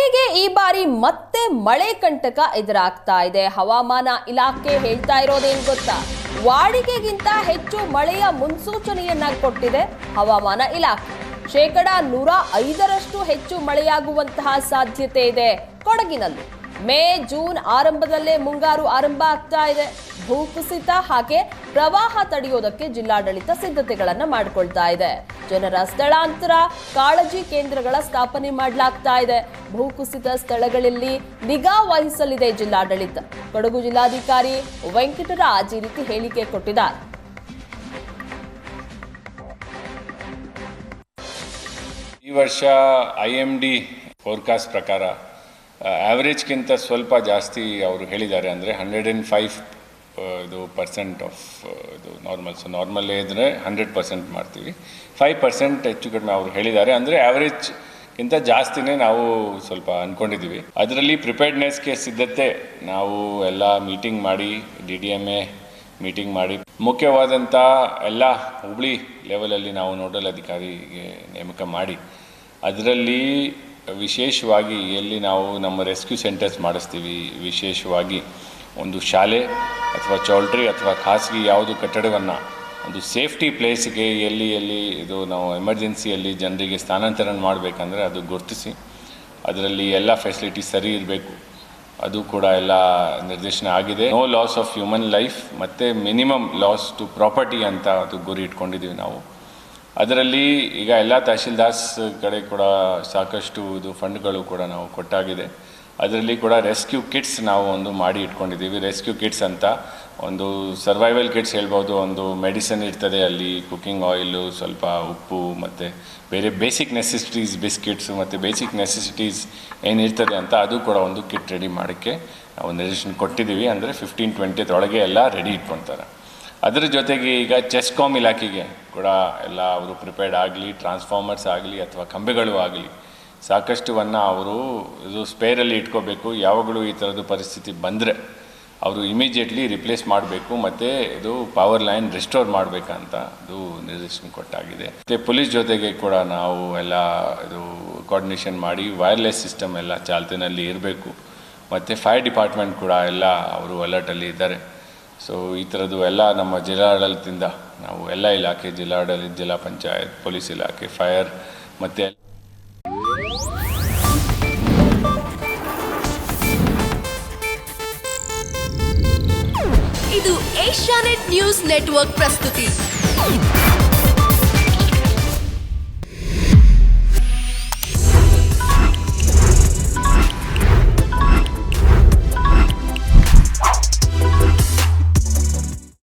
ಕೊಡಗಿಗೆ ಈ ಬಾರಿ ಮತ್ತೆ ಮಳೆ ಕಂಟಕ ಎದುರಾಗ್ತಾ ಇದೆ. ಹವಾಮಾನ ಇಲಾಖೆ ಹೇಳ್ತಾ ಇರೋದೇನು ಗೊತ್ತಾ? ವಾಡಿಕೆಗಿಂತ ಹೆಚ್ಚು ಮಳೆಯ ಮುನ್ಸೂಚನೆಯನ್ನ ಕೊಟ್ಟಿದೆ ಹವಾಮಾನ ಇಲಾಖೆ. ಶೇಕಡ ನೂರ ಐದರಷ್ಟು ಹೆಚ್ಚು ಮಳೆಯಾಗುವಂತಹ ಸಾಧ್ಯತೆ ಇದೆ ಕೊಡಗಿನಲ್ಲಿ. ಮೇ, ಜೂನ್ ಆರಂಭದಲ್ಲೇ ಮುಂಗಾರು ಆರಂಭ ಆಗ್ತಾ ಇದೆ. ಭೂಕುಸಿತ ಹಾಗೆ ಪ್ರವಾಹ ತಡೆಯೋದಕ್ಕೆ ಜಿಲ್ಲಾಡಳಿತ ಸಿದ್ಧತೆಗಳನ್ನ ಮಾಡಿಕೊಳ್ತಾ ಇದೆ. ಜನರ ಸ್ಥಳಾಂತರ, ಕಾಳಜಿ ಕೇಂದ್ರಗಳ ಸ್ಥಾಪನೆ ಮಾಡಲಾಗ್ತಾ ಇದೆ. ಭೂಕುಸಿತ ಸ್ಥಳಗಳಲ್ಲಿ ನಿಗಾ ವಹಿಸಲಿದೆ ಜಿಲ್ಲಾಡಳಿತ. ಕೊಡಗು ಜಿಲ್ಲಾಧಿಕಾರಿ ವೆಂಕಟರಾಜ್ ಈ ರೀತಿ ಹೇಳಿಕೆ ಕೊಟ್ಟಿದ್ದಾರೆ. ಈ ವರ್ಷ ಐ ಎಂ ಡಿ ಫೋರ್ಕಾಸ್ಟ್ ಪ್ರಕಾರ ಆ್ಯಾವ್ರೇಜ್ಗಿಂತ ಸ್ವಲ್ಪ ಜಾಸ್ತಿ ಅವರು ಹೇಳಿದ್ದಾರೆ ಅಂದರೆ ಹಂಡ್ರೆಡ್ ಆ್ಯಂಡ್ ಫೈವ್ ಇದು ಪರ್ಸೆಂಟ್ ಆಫ್ ಇದು ನಾರ್ಮಲ್ ಸೊ ನಾರ್ಮಲ್ಲೇ ಇದ್ದರೆ ಹಂಡ್ರೆಡ್ ಪರ್ಸೆಂಟ್ ಮಾಡ್ತೀವಿ. ಫೈವ್ ಪರ್ಸೆಂಟ್ ಹೆಚ್ಚು ಕಡಿಮೆ ಅವರು ಹೇಳಿದ್ದಾರೆ ಅಂದರೆ ಆ್ಯಾವ್ರೇಜ್ಗಿಂತ ಜಾಸ್ತಿನೇ ನಾವು ಸ್ವಲ್ಪ ಅಂದ್ಕೊಂಡಿದ್ದೀವಿ ಅದರಲ್ಲಿ ಪ್ರಿಪೇರ್ಡ್ನೆಸ್ಗೆ ಸಿದ್ಧತೆ. ನಾವು ಎಲ್ಲ ಮೀಟಿಂಗ್ ಮಾಡಿ D D M A meeting ಮಾಡಿ ಮುಖ್ಯವಾದಂಥ ಎಲ್ಲ ಹುಬ್ಳಿ ಲೆವೆಲಲ್ಲಿ ನಾವು ನೋಡಲ್ ಅಧಿಕಾರಿಗೆ ನೇಮಕ ಮಾಡಿ, ಅದರಲ್ಲಿ ವಿಶೇಷವಾಗಿ ಎಲ್ಲಿ ನಾವು ನಮ್ಮ ರೆಸ್ಕ್ಯೂ ಸೆಂಟರ್ಸ್ ಮಾಡಿಸ್ತೀವಿ, ವಿಶೇಷವಾಗಿ ಒಂದು ಶಾಲೆ ಅಥವಾ ಚೌಲ್ಟ್ರಿ ಅಥವಾ ಖಾಸಗಿ ಯಾವುದು ಕಟ್ಟಡವನ್ನು, ಒಂದು ಸೇಫ್ಟಿ ಪ್ಲೇಸ್ಗೆ ಎಲ್ಲಿ ಎಲ್ಲಿ ಇದು ನಾವು ಎಮರ್ಜೆನ್ಸಿಯಲ್ಲಿ ಜನರಿಗೆ ಸ್ಥಾನಾಂತರ ಮಾಡಬೇಕಂದ್ರೆ ಅದು ಗುರುತಿಸಿ, ಅದರಲ್ಲಿ ಎಲ್ಲ ಫೆಸಿಲಿಟಿ ಸರಿ ಇರಬೇಕು. ಅದು ಕೂಡ ಎಲ್ಲ ನಿರ್ದೇಶನ ಆಗಿದೆ. No loss of human life ಮತ್ತು ಮಿನಿಮಮ್ ಲಾಸ್ ಟು ಪ್ರಾಪರ್ಟಿ ಅಂತ ಅದು ಗುರಿ ಇಟ್ಕೊಂಡಿದ್ದೀವಿ ನಾವು. ಅದರಲ್ಲಿ ಈಗ ಎಲ್ಲ ತಹಶೀಲ್ದಾರ್ಸ್ ಕಡೆ ಕೂಡ ಸಾಕಷ್ಟು ಇದು ಫಂಡ್ಗಳು ಕೂಡ ನಾವು ಕೊಟ್ಟಾಗಿದೆ. ಅದರಲ್ಲಿ ಕೂಡ ರೆಸ್ಕ್ಯೂ ಕಿಟ್ಸ್ ನಾವು ಒಂದು ಮಾಡಿ ಇಟ್ಕೊಂಡಿದ್ದೀವಿ. ರೆಸ್ಕ್ಯೂ ಕಿಟ್ಸ್ ಅಂತ ಒಂದು ಸರ್ವೈವಲ್ ಕಿಟ್ಸ್ ಹೇಳ್ಬೋದು. ಒಂದು ಮೆಡಿಸಿನ್ ಇರ್ತದೆ ಅಲ್ಲಿ ಕುಕ್ಕಿಂಗ್ ಆಯಿಲು, ಸ್ವಲ್ಪ ಉಪ್ಪು ಮತ್ತು ಬೇರೆ ಬೇಸಿಕ್ ನೆಸೆಸಿಟೀಸ್ ಬಿಸ್ಕಿಟ್ಸು ಮತ್ತು ಬೇಸಿಕ್ ನೆಸೆಸಿಟೀಸ್ ಏನಿರ್ತದೆ ಅಂತ ಅದು ಕೂಡ ಒಂದು ಕಿಟ್ ರೆಡಿ ಮಾಡೋಕ್ಕೆ ನಾವು ನಿರ್ದೇಶನ ಕೊಟ್ಟಿದ್ದೀವಿ. ಅಂದರೆ ಫಿಫ್ಟೀನ್ ಟ್ವೆಂಟಿಯೊಳಗೆ ಎಲ್ಲ ರೆಡಿ ಇಟ್ಕೊತಾರೆ. ಅದರ ಜೊತೆಗೆ ಈಗ ಚೆಸ್ಕಾಮ್ ಇಲಾಖೆಗೆ ಕೂಡ ಎಲ್ಲ ಅವರು ಪ್ರಿಪೇರ್ಡ್ ಆಗಲಿ ಟ್ರಾನ್ಸ್ಫಾರ್ಮರ್ಸ್ ಆಗಲಿ ಅಥವಾ ಕಂಬೆಗಳು ಆಗಲಿ ಸಾಕಷ್ಟುವನ್ನು ಅವರು ಇದು ಸ್ಪೇರಲ್ಲಿ ಇಟ್ಕೋಬೇಕು. ಯಾವಾಗಲೂ ಈ ಥರದ್ದು ಪರಿಸ್ಥಿತಿ ಬಂದರೆ ಅವರು ಇಮಿಡಿಯೇಟ್ಲಿ ರಿಪ್ಲೇಸ್ ಮಾಡಬೇಕು ಮತ್ತು ಇದು ಪವರ್ ಲೈನ್ ರಿಸ್ಟೋರ್ ಮಾಡಬೇಕಂತ ಇದು ನಿರ್ದೇಶನ ಕೊಟ್ಟಾಗಿದೆ. ಮತ್ತು ಪೊಲೀಸ್ ಜೊತೆಗೆ ಕೂಡ ನಾವು ಎಲ್ಲ ಇದು ಕೋರ್ಡಿನೇಷನ್ ಮಾಡಿ ವೈರ್ಲೆಸ್ ಸಿಸ್ಟಮ್ ಎಲ್ಲ ಚಾಲ್ತಿನಲ್ಲಿ ಇರಬೇಕು. ಮತ್ತು ಫೈರ್ ಡಿಪಾರ್ಟ್ಮೆಂಟ್ ಕೂಡ ಎಲ್ಲ ಅವರು ಅಲರ್ಟಲ್ಲಿ ಇದ್ದಾರೆ. ಸೊ ಈ ಥರದ್ದು ಎಲ್ಲ ನಮ್ಮ ಜಿಲ್ಲಾಡಳಿತದಿಂದ, ನಾವು ಎಲ್ಲ ಇಲಾಖೆ ಜಿಲ್ಲಾಡಳಿತ ಜಿಲ್ಲಾ ಪಂಚಾಯತ್, ಪೊಲೀಸ್ ಇಲಾಖೆ, ಫೈರ್, ಮತ್ತು ಇದು ಏಷ್ಯಾನೆಟ್ ನ್ಯೂಸ್ ನೆಟ್ವರ್ಕ್ ಪ್ರಸ್ತುತಿ.